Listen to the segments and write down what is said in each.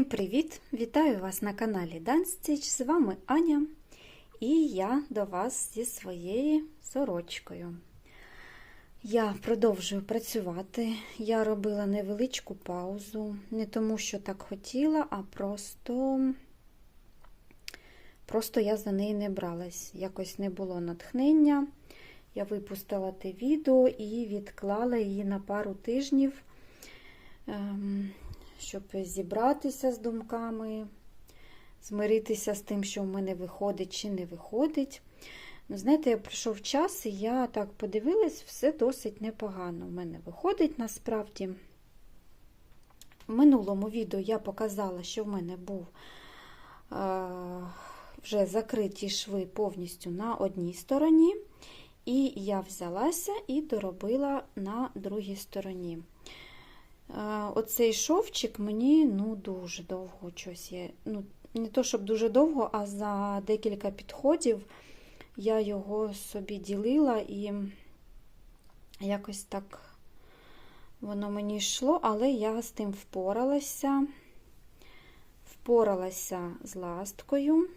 Всім привіт! Вітаю вас на каналі Данстіч. З вами Аня і я до вас зі своєю сорочкою. Я продовжую працювати. Я робила невеличку паузу, не тому, що так хотіла, а просто просто я за неї не бралась. Якось не було натхнення. Я випустила те відео і відклала її на пару тижнів. Щоб зібратися з думками, змиритися з тим, що в мене виходить чи не виходить. Ну, Знаєте, пройшов час, і я так подивилась, все досить непогано. У мене виходить насправді. В минулому відео я показала, що в мене був е вже закриті шви повністю на одній стороні. І я взялася і доробила на другій стороні. Оцей шовчик мені ну, дуже довго щось є. Ну, Не то, щоб дуже довго, а за декілька підходів я його собі ділила і якось так воно мені йшло, але я з тим впоралася, впоралася з ласткою.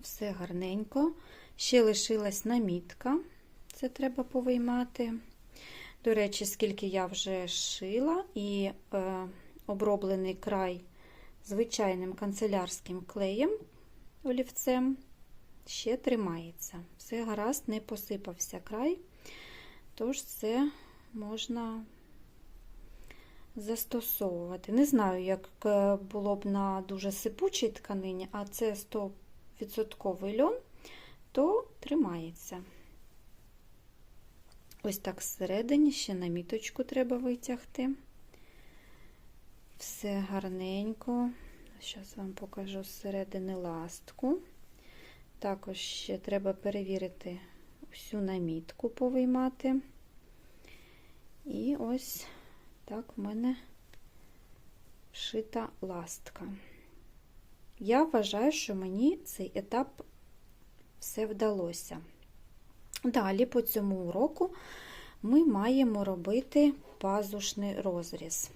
Все гарненько. Ще лишилась намітка, це треба повиймати. До речі, скільки я вже шила, і е, оброблений край звичайним канцелярським клеєм олівцем ще тримається. Все гаразд, не посипався край, тож це можна застосовувати. Не знаю, як е, було б на дуже сипучій тканині, а це 100% льон, то тримається. Ось так всередині ще наміточку треба витягти. Все гарненько. Зараз вам покажу зсередини ластку. Також ще треба перевірити всю намітку повиймати. І ось так в мене вшита ластка. Я вважаю, що мені цей етап все вдалося. Далі, по цьому уроку, ми маємо робити пазушний розріз.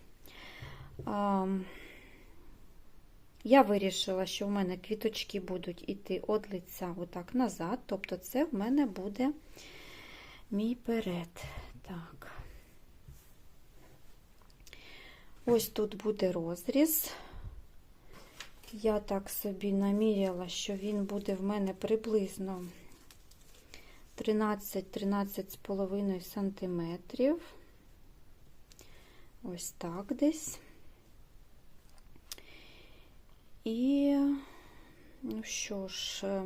Я вирішила, що в мене квіточки будуть йти від лиця отак назад, тобто це в мене буде мій перед. Так. Ось тут буде розріз. Я так собі наміряла, що він буде в мене приблизно 13-13,5 сантиметрів. Ось так десь. І, ну що ж, е,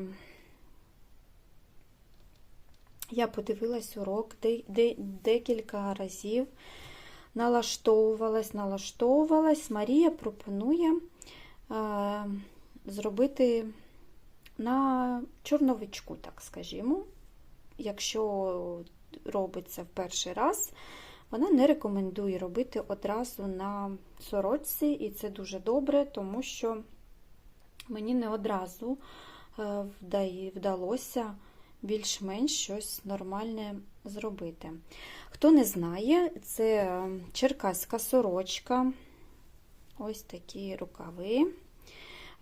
я подивилась урок де, де, декілька разів, налаштовувалась, налаштовувалась. Марія пропонує е, зробити на чорновичку, так скажімо якщо робиться в перший раз, вона не рекомендує робити одразу на сорочці, і це дуже добре, тому що мені не одразу е, вдалося більш-менш щось нормальне зробити. Хто не знає, це черкаська сорочка, ось такі рукави.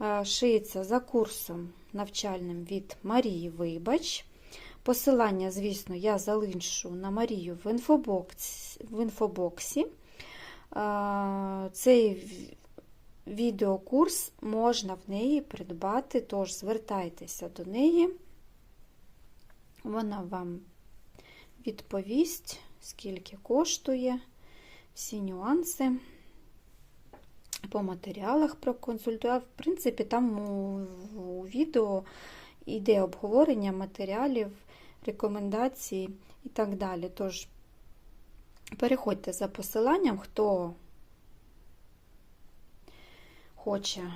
Е, шиється за курсом навчальним від Марії Вибач. Посилання, звісно, я залишу на Марію в інфобоксі. В інфобоксі. Цей відеокурс можна в неї придбати, тож звертайтеся до неї, вона вам відповість, скільки коштує, всі нюанси. По матеріалах проконсультую. В принципі, там у відео йде обговорення матеріалів рекомендації і так далі. Тож, переходьте за посиланням, хто хоче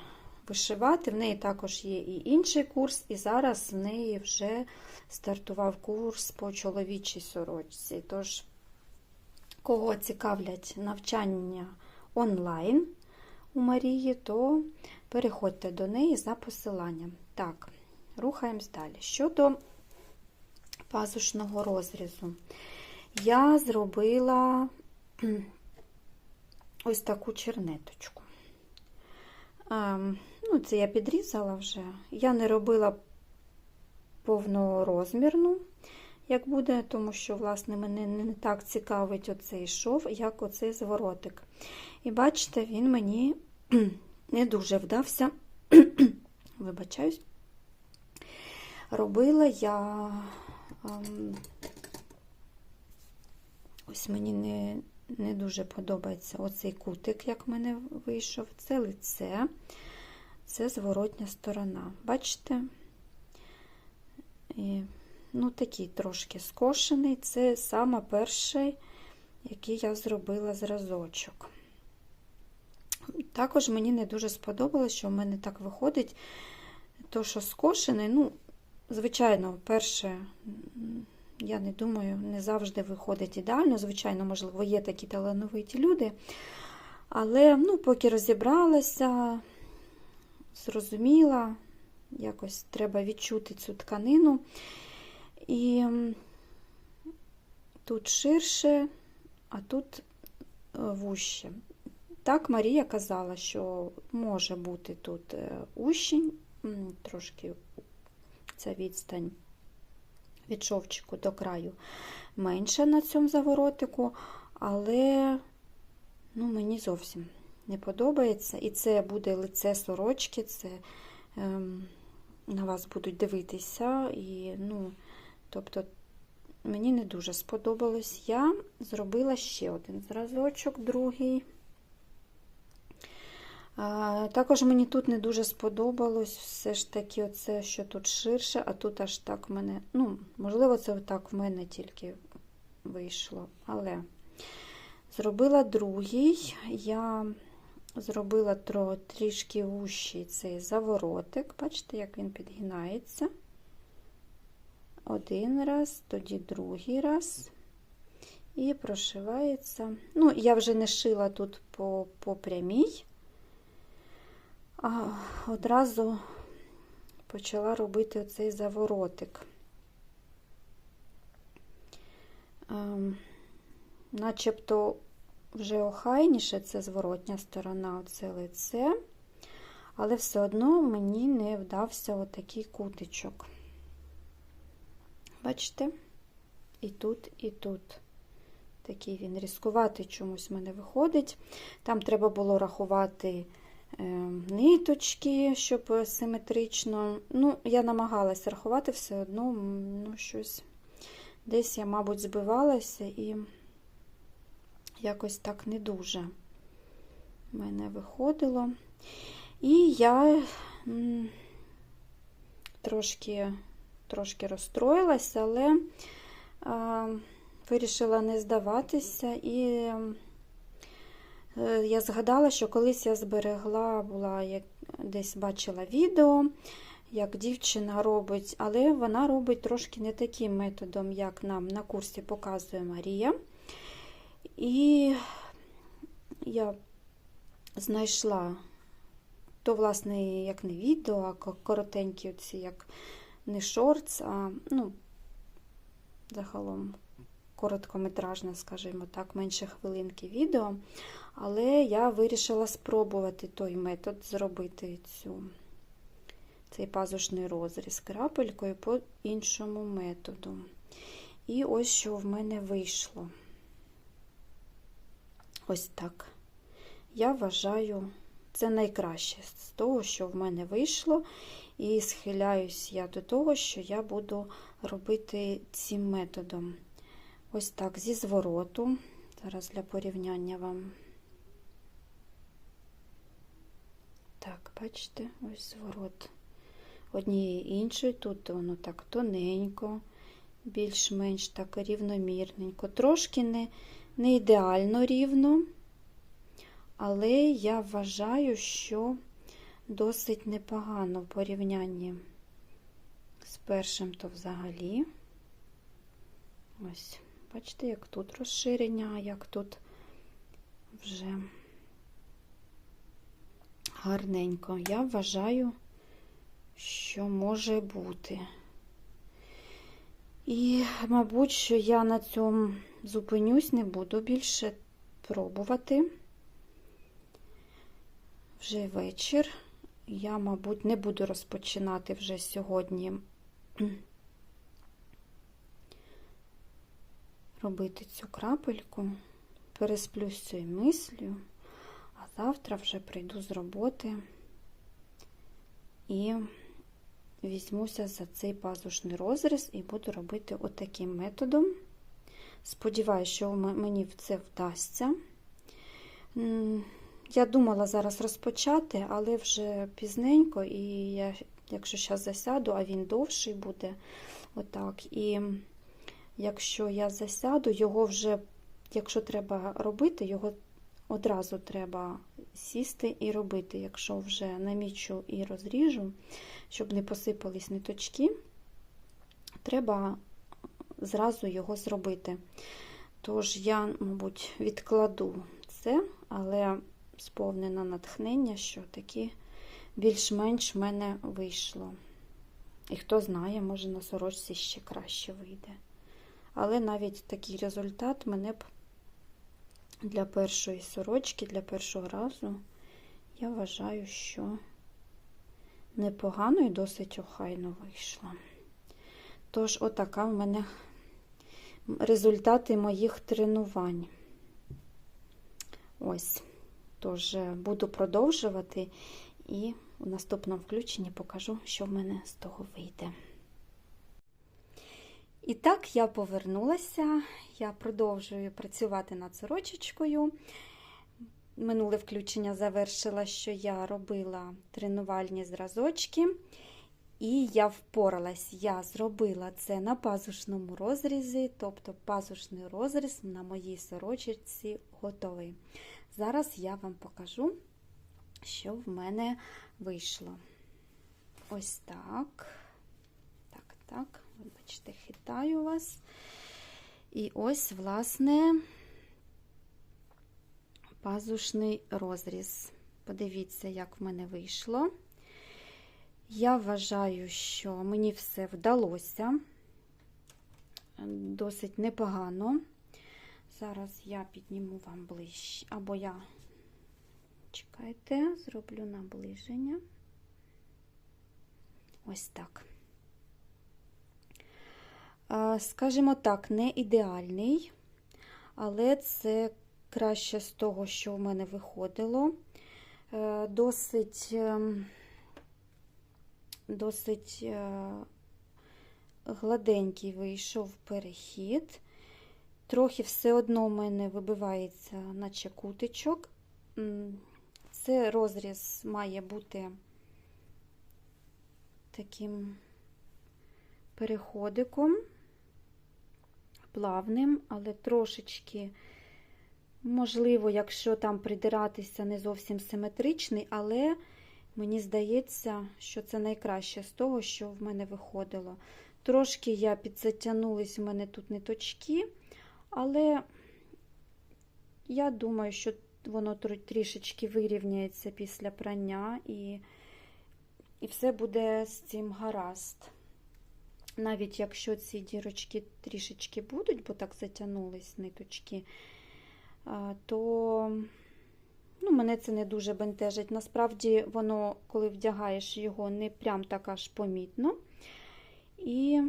вишивати. В неї також є і інший курс, і зараз в неї вже стартував курс по чоловічій сорочці. Тож, кого цікавлять навчання онлайн у Марії, то переходьте до неї за посиланням. Так, рухаємось далі. Щодо пазушного розрізу. Я зробила ось таку чернеточку. Ну, це я підрізала вже. Я не робила повнорозмірну, як буде, тому що, власне, мене не так цікавить оцей шов, як оцей зворотик. І бачите, він мені не дуже вдався. Вибачаюсь. Робила я. Ось мені не, не дуже подобається оцей кутик, як в мене вийшов. Це лице, це зворотня сторона. Бачите? І, ну, такий трошки скошений. Це саме перший, який я зробила зразочок. Також мені не дуже сподобалось, що в мене так виходить, то, що скошений, ну, звичайно, перше, я не думаю, не завжди виходить ідеально. Звичайно, можливо, є такі талановиті люди. Але ну, поки розібралася, зрозуміла, якось треба відчути цю тканину. І тут ширше, а тут е, вуще. Так, Марія казала, що може бути тут е, ущінь, трошки ця відстань від шовчику до краю менша на цьому заворотику, але ну, мені зовсім не подобається. І це буде лице сорочки, це ем, на вас будуть дивитися. І, ну, тобто, мені не дуже сподобалось. Я зробила ще один зразочок, другий. Також мені тут не дуже сподобалось все ж таки, оце, що тут ширше, а тут аж так в мене. Ну, можливо, це так в мене тільки вийшло. Але зробила другий. Я зробила трішки вущий цей заворотик. Бачите, як він підгинається. Один раз, тоді другий раз. І прошивається. Ну, я вже не шила тут по, по прямій одразу почала робити оцей заворотик. Ем, начебто вже охайніше це зворотня сторона, оце лице, але все одно мені не вдався отакий кутичок. Бачите? І тут, і тут. Такий він різкуватий чомусь в мене виходить. Там треба було рахувати ниточки, щоб симетрично. Ну, я намагалася рахувати все одно, ну, щось десь я, мабуть, збивалася і якось так не дуже в мене виходило. І я трошки трошки розстроїлася, але а, вирішила не здаватися і Е, я згадала, що колись я зберегла, була як десь бачила відео, як дівчина робить, але вона робить трошки не таким методом, як нам на курсі показує Марія. І я знайшла то, власне, як не відео, а коротенькі, оці, як не шортс, а ну, загалом короткометражне, скажімо так, менше хвилинки відео. Але я вирішила спробувати той метод зробити цю, цей пазушний розріз крапелькою по іншому методу. І ось що в мене вийшло. Ось так. Я вважаю, це найкраще з того, що в мене вийшло. І схиляюсь я до того, що я буду робити цим методом. Ось так, зі звороту. Зараз для порівняння вам. Так, бачите, ось зворот однієї іншої. Тут воно так тоненько, більш-менш так рівномірненько. Трошки не, не ідеально рівно, але я вважаю, що досить непогано в порівнянні з першим то взагалі. Ось, бачите, як тут розширення, як тут вже гарненько. Я вважаю, що може бути. І, мабуть, що я на цьому зупинюсь, не буду більше пробувати. вже вечір. Я, мабуть, не буду розпочинати вже сьогодні робити цю крапельку. Пересплюсь з цією мислю, завтра вже прийду з роботи і візьмуся за цей пазушний розріз і буду робити отаким методом. Сподіваюся, що мені це вдасться. Я думала зараз розпочати, але вже пізненько, і я, якщо зараз засяду, а він довший буде, отак. І якщо я засяду, його вже, якщо треба робити, його одразу треба сісти і робити. Якщо вже намічу і розріжу, щоб не посипались ниточки, треба зразу його зробити. Тож я, мабуть, відкладу це, але сповнена натхнення, що таки більш-менш в мене вийшло. І хто знає, може на сорочці ще краще вийде. Але навіть такий результат мене б для першої сорочки, для першого разу, я вважаю, що непогано і досить охайно вийшло. Тож, отака в мене результати моїх тренувань. Ось. Тож, буду продовжувати і у наступному включенні покажу, що в мене з того вийде. І так, я повернулася, я продовжую працювати над сорочечкою. Минуле включення завершила, що я робила тренувальні зразочки, і я впоралась, я зробила це на пазушному розрізі, тобто пазушний розріз на моїй сорочці готовий. Зараз я вам покажу, що в мене вийшло. Ось так. Так, так, вибачте, хитаю вас. І ось, власне, пазушний розріз. Подивіться, як в мене вийшло. Я вважаю, що мені все вдалося досить непогано. Зараз я підніму вам ближче, або я, чекайте, зроблю наближення. Ось так. Скажімо так, не ідеальний, але це краще з того, що в мене виходило. Е, досить, ем, досить е, гладенький вийшов перехід. Трохи все одно в мене вибивається, наче кутичок. Це розріз має бути таким переходиком, плавним, але трошечки, можливо, якщо там придиратися, не зовсім симетричний, але мені здається, що це найкраще з того, що в мене виходило. Трошки я підзатягнулись, у мене тут ниточки. Але я думаю, що воно трішечки вирівняється після прання, і і все буде з цим гаразд. Навіть якщо ці дірочки трішечки будуть, бо так затягнулись ниточки, то ну, мене це не дуже бентежить. Насправді, воно, коли вдягаєш його, не прям так аж помітно. І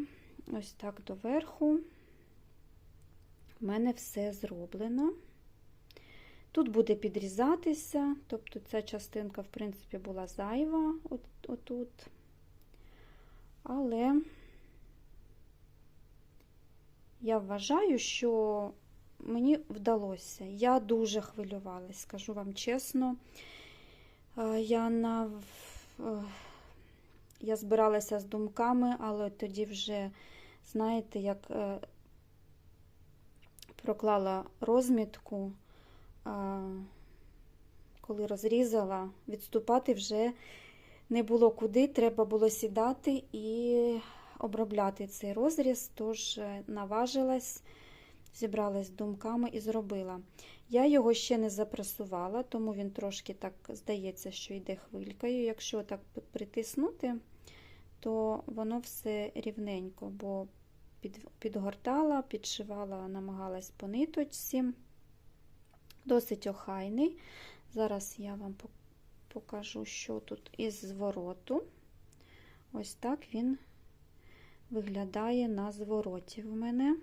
ось так доверху в мене все зроблено. Тут буде підрізатися, тобто ця частинка, в принципі, була зайва от, отут. Але я вважаю, що мені вдалося. Я дуже хвилювалась, скажу вам чесно. Я на... я збиралася з думками, але тоді вже, знаєте, як е, проклала розмітку, коли розрізала, відступати вже не було куди, треба було сідати і обробляти цей розріз, тож е, наважилась, зібралась думками і зробила. Я його ще не запресувала, тому він трошки так здається, що йде хвилькою. Якщо так притиснути, то воно все рівненько, бо підгортала, підшивала, намагалась по ниточці. Досить охайний. Зараз я вам покажу, що тут із звороту. Ось так він виглядає на звороті в мене.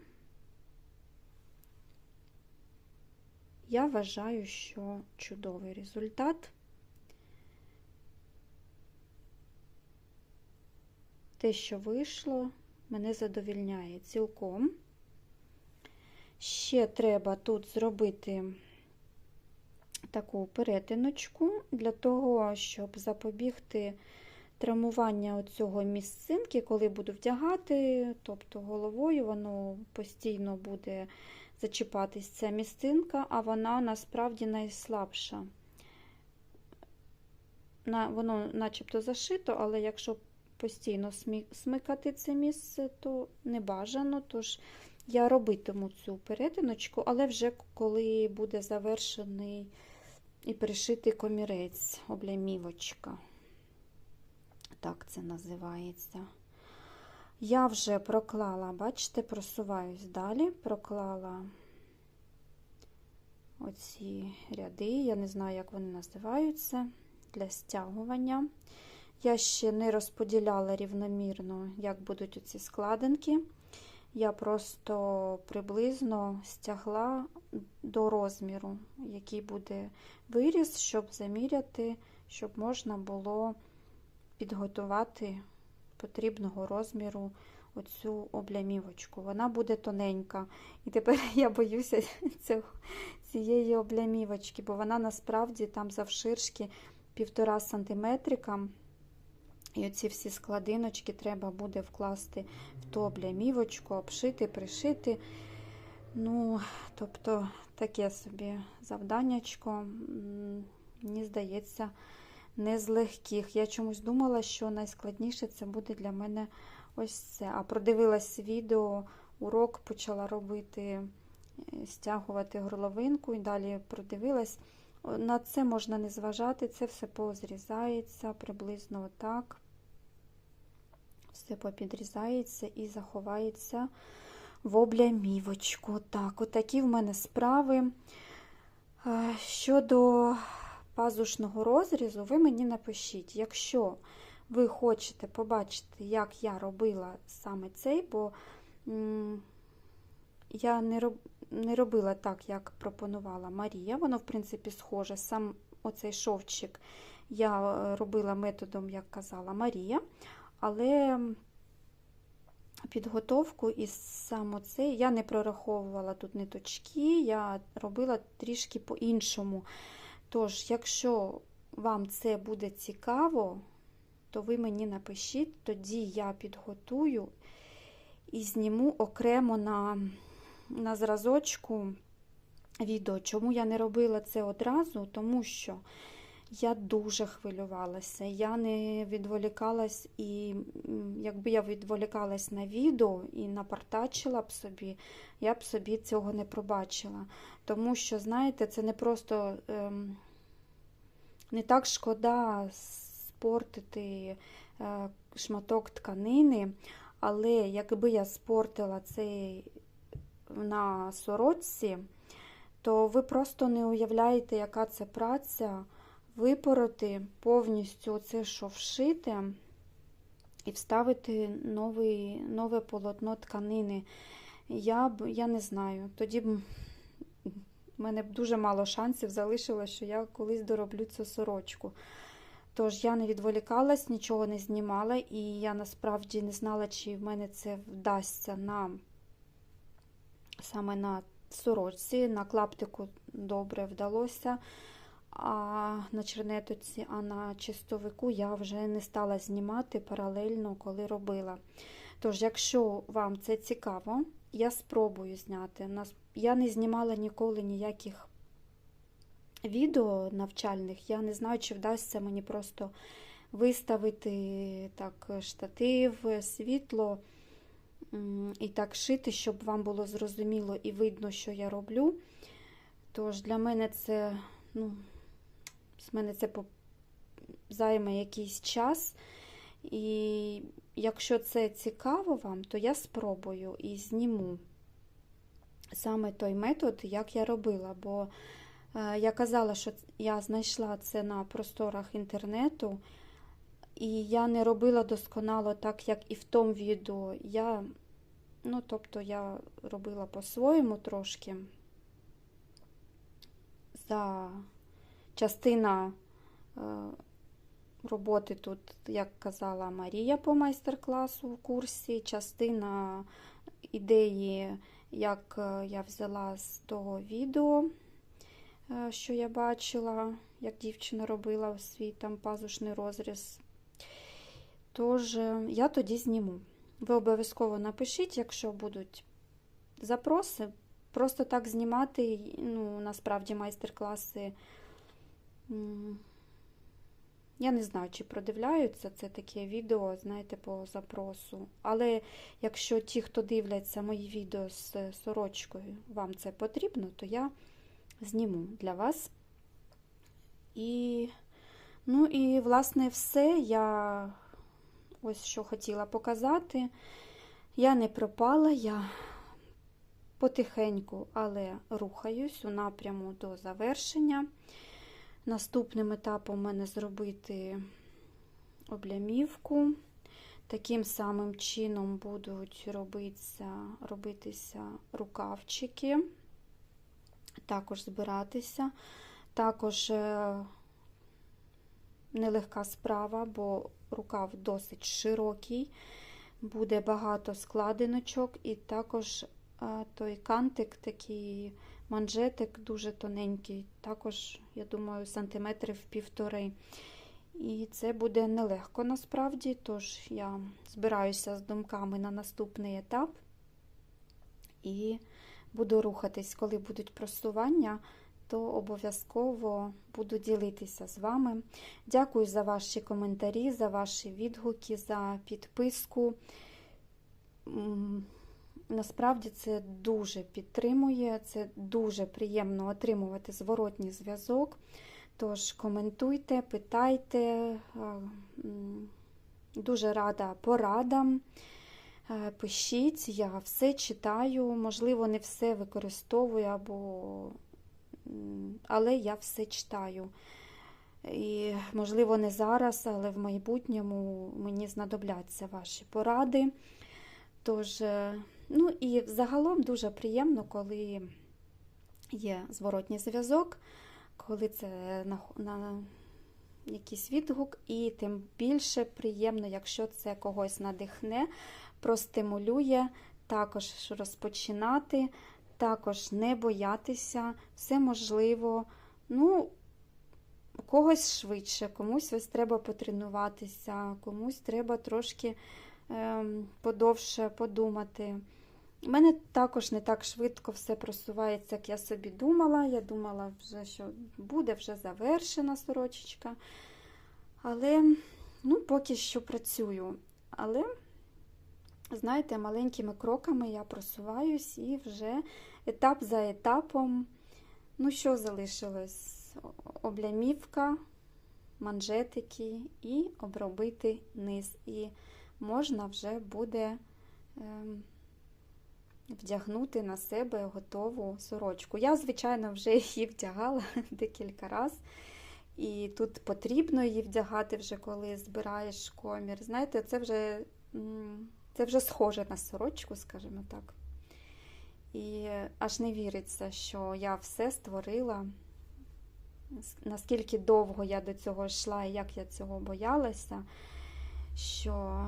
Я вважаю, що чудовий результат. Те, що вийшло, мене задовільняє цілком. Ще треба тут зробити таку перетиночку для того, щоб запобігти травмування цього місцинки, коли буду вдягати, тобто головою воно постійно буде зачіпатись ця місцинка, а вона насправді найслабша. Воно начебто зашито, але якщо постійно смикати це місце, то не бажано. Тож я робитиму цю перетиночку, але вже коли буде завершений і пришитий комірець, облямівочка. Так це називається. Я вже проклала, бачите, просуваюсь далі, проклала оці ряди, я не знаю, як вони називаються, для стягування. Я ще не розподіляла рівномірно, як будуть оці складинки. Я просто приблизно стягла до розміру, який буде виріс, щоб заміряти, щоб можна було підготувати потрібного розміру оцю облямівочку. Вона буде тоненька. І тепер я боюся цього, цієї облямівочки, бо вона насправді там завширшки півтора сантиметрика. І оці всі складиночки треба буде вкласти в ту облямівочку, обшити, пришити. Ну, тобто, таке собі завданнячко, мені здається, не з легких. Я чомусь думала, що найскладніше це буде для мене ось це. А продивилась відео, урок почала робити, е, стягувати горловинку і далі продивилась. На це можна не зважати, це все позрізається приблизно отак. Все попідрізається і заховається в облямівочку. Так, отакі в мене справи. Е, щодо пазушного розрізу, ви мені напишіть, якщо ви хочете побачити, як я робила саме цей, бо я не роб... не робила так, як пропонувала Марія. Воно, в принципі, схоже. Сам оцей шовчик я е, робила методом, як казала Марія, але підготовку і саме цей я не прораховувала тут ниточки, я робила трішки по-іншому. Тож, якщо вам це буде цікаво, то ви мені напишіть, тоді я підготую і зніму окремо на, на зразочку відео. Чому я не робила це одразу? Тому що я дуже хвилювалася, я не відволікалась, і якби я відволікалась на відео і напартачила б собі, я б собі цього не пробачила. Тому що, знаєте, це не просто ем, не так шкода спортити е, шматок тканини, але якби я спортила цей на сорочці, то ви просто не уявляєте, яка це праця випороти повністю це, що вшите, і вставити новий, нове полотно тканини. Я б, я не знаю. Тоді б в мене б дуже мало шансів залишилось, що я колись дороблю цю сорочку. Тож я не відволікалась, нічого не знімала, і я насправді не знала, чи в мене це вдасться на саме на сорочці, на клаптику добре вдалося а на чернетоці, а на чистовику я вже не стала знімати паралельно, коли робила. Тож, якщо вам це цікаво, я спробую зняти. Я не знімала ніколи ніяких відео навчальних. Я не знаю, чи вдасться мені просто виставити так штатив, світло і так шити, щоб вам було зрозуміло і видно, що я роблю. Тож, для мене це, ну, з мене це займе якийсь час. І якщо це цікаво вам, то я спробую і зніму саме той метод, як я робила. Бо Е, Я казала, що я знайшла це на просторах інтернету, і я не робила досконало так, як і в тому відео. Я, ну, тобто, я робила по-своєму трошки. За частина е, роботи тут, як казала Марія по майстер-класу в курсі, частина ідеї, як е, я взяла з того відео, е, що я бачила, як дівчина робила свій там пазушний розріз. Тож, я тоді зніму. Ви обов'язково напишіть, якщо будуть запроси. Просто так знімати, ну, насправді, майстер-класи. Я не знаю, чи продивляються це таке відео, знаєте, по запросу. Але якщо ті, хто дивляться мої відео з сорочкою, вам це потрібно, то я зніму для вас. І, ну і, власне, все. Я ось що хотіла показати. Я не пропала, я потихеньку, але рухаюсь у напряму до завершення. Наступним етапом у мене зробити облямівку. Таким самим чином будуть робитися, робитися рукавчики, також збиратися. Також е, нелегка справа, бо рукав досить широкий, буде багато складиночок, і також е, той кантик, такий манжетик дуже тоненький, також, я думаю, сантиметрів півтори. І це буде нелегко насправді, тож я збираюся з думками на наступний етап і буду рухатись, коли будуть просування, то обов'язково буду ділитися з вами. Дякую за ваші коментарі, за ваші відгуки, за підписку. Насправді це дуже підтримує, це дуже приємно отримувати зворотній зв'язок. Тож коментуйте, питайте, дуже рада порадам. Пишіть, я все читаю, можливо, не все використовую, або... але я все читаю. І, можливо, не зараз, але в майбутньому мені знадобляться ваші поради. Тож, е, ну і загалом дуже приємно, коли є зворотній зв'язок, коли це на, на якийсь відгук, і тим більше приємно, якщо це когось надихне, простимулює, також розпочинати, також не боятися, все можливо. Ну, когось швидше, комусь ось треба потренуватися, комусь треба трошки ем, подовше подумати. У мене також не так швидко все просувається, як я собі думала. Я думала, вже, що буде вже завершена сорочечка. Але ну, поки що працюю. Але, знаєте, маленькими кроками я просуваюсь і вже етап за етапом. Ну, що залишилось? Облямівка, манжетики і обробити низ. І можна вже буде. Ем, вдягнути на себе готову сорочку. Я, звичайно, вже її вдягала декілька разів. І тут потрібно її вдягати вже, коли збираєш комір. Знаєте, це вже це вже схоже на сорочку, скажімо так. І аж не віриться, що я все створила. Наскільки довго я до цього йшла і як я цього боялася, що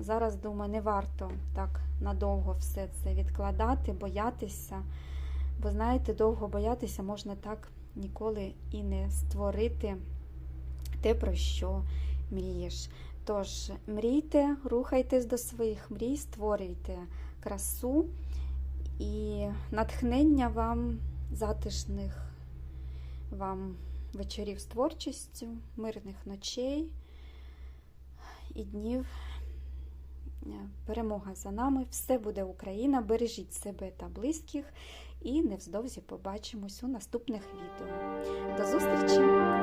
зараз, думаю, не варто так надовго все це відкладати, боятися. Бо, знаєте, довго боятися можна так ніколи і не створити те, про що мрієш. Тож, мрійте, рухайтесь до своїх мрій, створюйте красу і натхнення вам затишних вам вечорів з творчістю, мирних ночей і днів. Перемога за нами, все буде Україна. Бережіть себе та близьких, і невздовзі побачимось у наступних відео. До зустрічі!